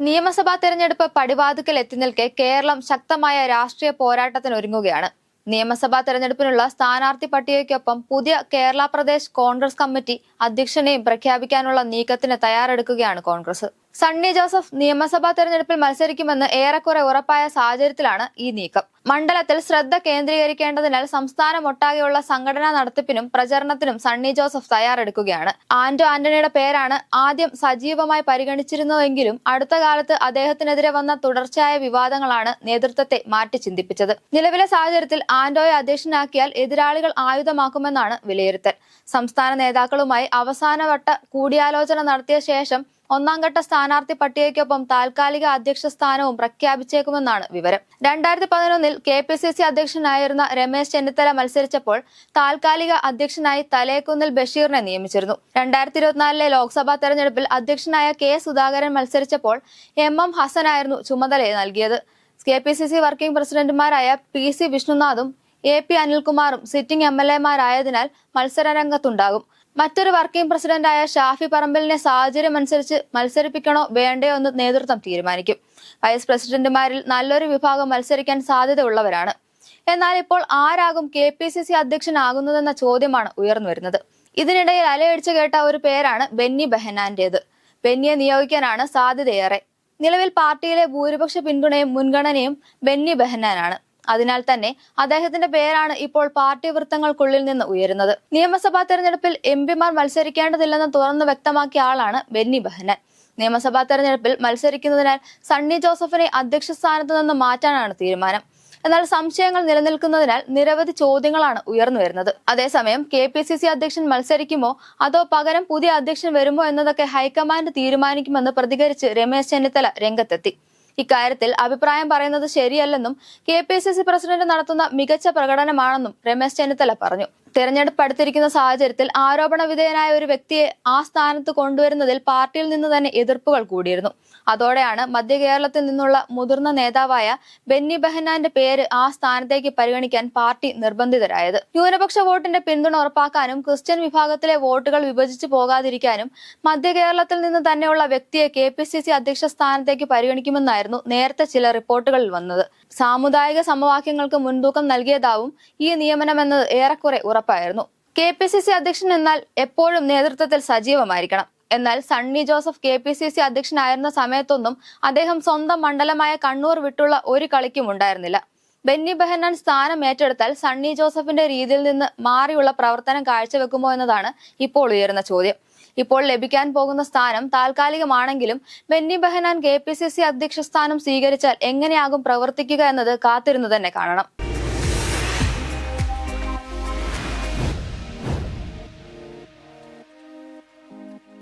നിയമസഭാ തെരഞ്ഞെടുപ്പ് പടിവാതുക്കൽ എത്തി നിൽക്കെ കേരളം ശക്തമായ രാഷ്ട്രീയ പോരാട്ടത്തിന് ഒരുങ്ങുകയാണ് നിയമസഭാ തെരഞ്ഞെടുപ്പിനുള്ള സ്ഥാനാർത്ഥി പട്ടികയ്ക്കൊപ്പം പുതിയ കേരള പ്രദേശ് കോൺഗ്രസ് കമ്മിറ്റി അധ്യക്ഷനെയും പ്രഖ്യാപിക്കാനുള്ള നീക്കത്തിന് തയ്യാറെടുക്കുകയാണ് കോൺഗ്രസ്. സണ്ണി ജോസഫ് നിയമസഭാ തെരഞ്ഞെടുപ്പിൽ മത്സരിക്കുമെന്ന് ഏറെക്കുറെ ഉറപ്പായ സാഹചര്യത്തിലാണ് ഈ നീക്കം. മണ്ഡലത്തിൽ ശ്രദ്ധ കേന്ദ്രീകരിക്കേണ്ടതിനാൽ സംസ്ഥാനമൊട്ടാകെയുള്ള സംഘടനാ നടത്തിപ്പിനും പ്രചരണത്തിനും സണ്ണി ജോസഫ് തയ്യാറെടുക്കുകയാണ്. ആന്റോ ആന്റണിയുടെ പേരാണ് ആദ്യം സജീവമായി പരിഗണിച്ചിരുന്നതെങ്കിലും അടുത്ത കാലത്ത് അദ്ദേഹത്തിനെതിരെ വന്ന തുടർച്ചയായ വിവാദങ്ങളാണ് നേതൃത്വത്തെ മാറ്റി ചിന്തിപ്പിച്ചത്. നിലവിലെ സാഹചര്യത്തിൽ ആന്റോയെ അധ്യക്ഷനാക്കിയാൽ എതിരാളികൾ ആയുധമാക്കുമെന്നാണ് വിലയിരുത്തൽ. സംസ്ഥാന നേതാക്കളുമായി അവസാനവട്ട കൂടിയാലോചന നടത്തിയ ശേഷം ഒന്നാംഘട്ട സ്ഥാനാർത്ഥി പട്ടികയ്ക്കൊപ്പം താൽക്കാലിക അധ്യക്ഷ സ്ഥാനവും പ്രഖ്യാപിച്ചേക്കുമെന്നാണ് വിവരം. രണ്ടായിരത്തി പതിനൊന്നിൽ കെ പി സി സി അധ്യക്ഷനായിരുന്ന രമേശ് ചെന്നിത്തല മത്സരിച്ചപ്പോൾ താൽക്കാലിക അധ്യക്ഷനായി തലേക്കുന്നിൽ ബഷീറിനെ നിയമിച്ചിരുന്നു. രണ്ടായിരത്തി ഇരുപത്തിനാലിലെ ലോക്സഭാ തെരഞ്ഞെടുപ്പിൽ അധ്യക്ഷനായ കെ സുധാകരൻ മത്സരിച്ചപ്പോൾ എം എം ഹസനായിരുന്നു ചുമതല നൽകിയത്. K P C C working പ്രസിഡന്റുമാരായ പി സി വിഷ്ണുനാഥും എ പി അനിൽകുമാറും സിറ്റിംഗ് എം എൽ എമാരായതിനാൽ മത്സരരംഗത്തുണ്ടാകും. മറ്റൊരു വർക്കിംഗ് പ്രസിഡന്റായ ഷാഫി പറമ്പലിനെ സാഹചര്യം അനുസരിച്ച് മത്സരിപ്പിക്കണോ വേണ്ടയോ എന്ന് നേതൃത്വം തീരുമാനിക്കും. വൈസ് പ്രസിഡന്റുമാരിൽ നല്ലൊരു വിഭാഗം മത്സരിക്കാൻ സാധ്യതയുള്ളവരാണ്. എന്നാൽ ഇപ്പോൾ ആരാകും കെ പി സി സി അധ്യക്ഷനാകുന്നതെന്ന ചോദ്യമാണ് ഉയർന്നു വരുന്നത്. ഇതിനിടയിൽ അലയടിച്ചു കേട്ട ഒരു പേരാണ് ബെന്നി ബെഹനാന്റേത്. ബെന്നിയെ നിയോഗിക്കാനാണ് സാധ്യതയേറെ. നിലവിൽ പാർട്ടിയിലെ ഭൂരിപക്ഷ പിന്തുണയും മുൻഗണനയും ബെന്നി ബെഹനാനാണ്. അതിനാൽ തന്നെ അദ്ദേഹത്തിന്റെ പേരാണ് ഇപ്പോൾ പാർട്ടി വൃത്തങ്ങൾക്കുള്ളിൽ നിന്ന് ഉയരുന്നത്. നിയമസഭാ തെരഞ്ഞെടുപ്പിൽ എം പിമാർ മത്സരിക്കേണ്ടതില്ലെന്ന് തുറന്നു വ്യക്തമാക്കിയ ആളാണ് ബെന്നി ബഹനൻ. നിയമസഭാ തെരഞ്ഞെടുപ്പിൽ മത്സരിക്കുന്നതിനാൽ സണ്ണി ജോസഫിനെ അധ്യക്ഷ സ്ഥാനത്ത് നിന്ന് മാറ്റാനാണ് തീരുമാനം. എന്നാൽ സംശയങ്ങൾ നിലനിൽക്കുന്നതിനാൽ നിരവധി ചോദ്യങ്ങളാണ് ഉയർന്നു വരുന്നത്. അതേസമയം കെ പി സി സി അധ്യക്ഷൻ മത്സരിക്കുമോ അതോ പകരം പുതിയ അധ്യക്ഷൻ വരുമോ എന്നതൊക്കെ ഹൈക്കമാൻഡ് തീരുമാനിക്കുമെന്ന് പ്രതികരിച്ച് രമേശ് ചെന്നിത്തല രംഗത്തെത്തി. ഇക്കാര്യത്തിൽ അഭിപ്രായം പറയുന്നത് ശരിയല്ലെന്നും K P C C president നടത്തുന്ന മികച്ച പ്രകടനമാണെന്നും രമേശ് ചെന്നിത്തല പറഞ്ഞു. തെരഞ്ഞെടുപ്പ് അടുത്തിരിക്കുന്ന സാഹചര്യത്തിൽ ആരോപണ വിധേയനായ ഒരു വ്യക്തിയെ ആ സ്ഥാനത്ത് കൊണ്ടുവരുന്നതിൽ പാർട്ടിയിൽ നിന്ന് തന്നെ എതിർപ്പുകൾ കൂടിയിരുന്നു. അതോടെയാണ് മധ്യ കേരളത്തിൽ നിന്നുള്ള മുതിർന്ന നേതാവായ ബെന്നി ബെഹനാന്റെ പേര് ആ സ്ഥാനത്തേക്ക് പരിഗണിക്കാൻ പാർട്ടി നിർബന്ധിതരായത്. ന്യൂനപക്ഷ വോട്ടിന്റെ പിന്തുണ ഉറപ്പാക്കാനും ക്രിസ്ത്യൻ വിഭാഗത്തിലെ വോട്ടുകൾ വിഭജിച്ചു പോകാതിരിക്കാനും മധ്യ കേരളത്തിൽ നിന്ന് തന്നെയുള്ള വ്യക്തിയെ കെ പി സി സി അധ്യക്ഷ സ്ഥാനത്തേക്ക് പരിഗണിക്കുമെന്നായിരുന്നു നേരത്തെ ചില റിപ്പോർട്ടുകളിൽ വന്നത്. സാമുദായിക സമവാക്യങ്ങൾക്ക് മുൻതൂക്കം നൽകിയതാവും ഈ നിയമനമെന്നത് ഏറെക്കുറെ ഉറപ്പായിരുന്നു. കെ പി സി സി അധ്യക്ഷൻ എന്നാൽ എപ്പോഴും നേതൃത്വത്തിൽ സജീവമായിരിക്കണം. എന്നാൽ Sunny Joseph K P C C അധ്യക്ഷനായിരുന്ന സമയത്തൊന്നും അദ്ദേഹം സ്വന്തം മണ്ഡലമായ കണ്ണൂർ വിട്ടുള്ള ഒരു കളിക്കും ഉണ്ടായിരുന്നില്ല. ബെന്നി ബെഹനാൻ സ്ഥാനം ഏറ്റെടുത്താൽ സണ്ണി ജോസഫിന്റെ രീതിയിൽ നിന്ന് മാറിയുള്ള പ്രവർത്തനം കാഴ്ചവെക്കുമോ എന്നതാണ് ഇപ്പോൾ ഉയരുന്ന ചോദ്യം. ഇപ്പോൾ ലഭിക്കാൻ പോകുന്ന സ്ഥാനം താൽക്കാലികമാണെങ്കിലും Benny Behanan K P C C അധ്യക്ഷ സ്ഥാനം സ്വീകരിച്ചാൽ എങ്ങനെയാകും പ്രവർത്തിക്കുക എന്നത് കാത്തിരുന്നു തന്നെ കാണണം.